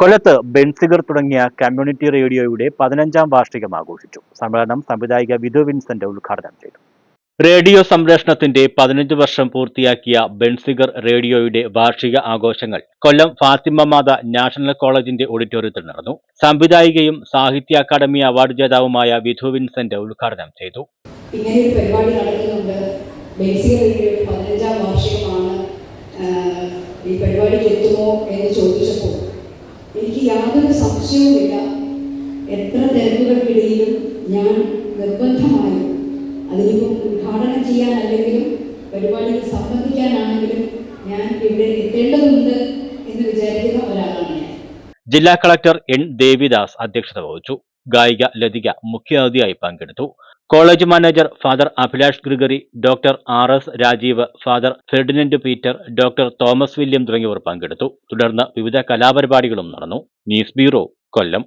കൊല്ലത്ത് ബെൻസിഗർ തുടങ്ങിയ കമ്മ്യൂണിറ്റി റേഡിയോയുടെ പതിനഞ്ചാം വാർഷികം ആഘോഷിച്ചു. സമ്മേളനം സംവിധായിക വിധു വിൻസെന്റ് ഉദ്ഘാടനം ചെയ്തു. റേഡിയോ സംരക്ഷണത്തിന്റെ പതിനഞ്ച് വർഷം പൂർത്തിയാക്കിയ ബെൻസിഗർ റേഡിയോയുടെ വാർഷിക ആഘോഷങ്ങൾ കൊല്ലം ഫാത്തിമ മാത നാഷണൽ കോളേജിന്റെ ഓഡിറ്റോറിയത്തിൽ നടന്നു. സംവിധായികയും സാഹിത്യ അക്കാദമി അവാർഡ് ജേതാവുമായ വിധു വിൻസെന്റ് ഉദ്ഘാടനം ചെയ്തു. ഇങ്ങനെ ഒരു പരിപാടി നടക്കുന്നുണ്ട്. ബേസിക് റേഡിയോയുടെ പതിനഞ്ചാം വാർഷികമാണ് ഈ പരിപാടിക്ക് എത്തുമോ എന്ന് ചോദിച്ചപ്പോൾ എനിക്ക് യാതൊരു സംശയവുമില്ല. എത്ര തിരക്കുകൾക്കിടയിലും ഞാൻ നിർബന്ധമായും അതിനിപ്പം ഉദ്ഘാടനം ചെയ്യാനല്ലെങ്കിലും പരിപാടിയിൽ സംബന്ധിക്കാനാണെങ്കിലും ഞാൻ ഇവിടെ എത്തേണ്ടതുണ്ട് എന്ന് വിചാരിക്കുന്ന ഒരാളാണ് ഞാൻ. ജില്ലാ കളക്ടർ എൻ. ദേവിദാസ് അധ്യക്ഷത വഹിച്ചു. ഗായിക ലതിക മുഖ്യാതിഥിയായി പങ്കെടുത്തു. College manager father Abhilash Gregory doctor R S Rajeev father Ferdinand Peter doctor Thomas William തുടങ്ങിയവർ പങ്കെടുത്തു. തുടർന്ന് വിവിധ കലാപരിപാടികളും നടന്നു. News bureau Kollam.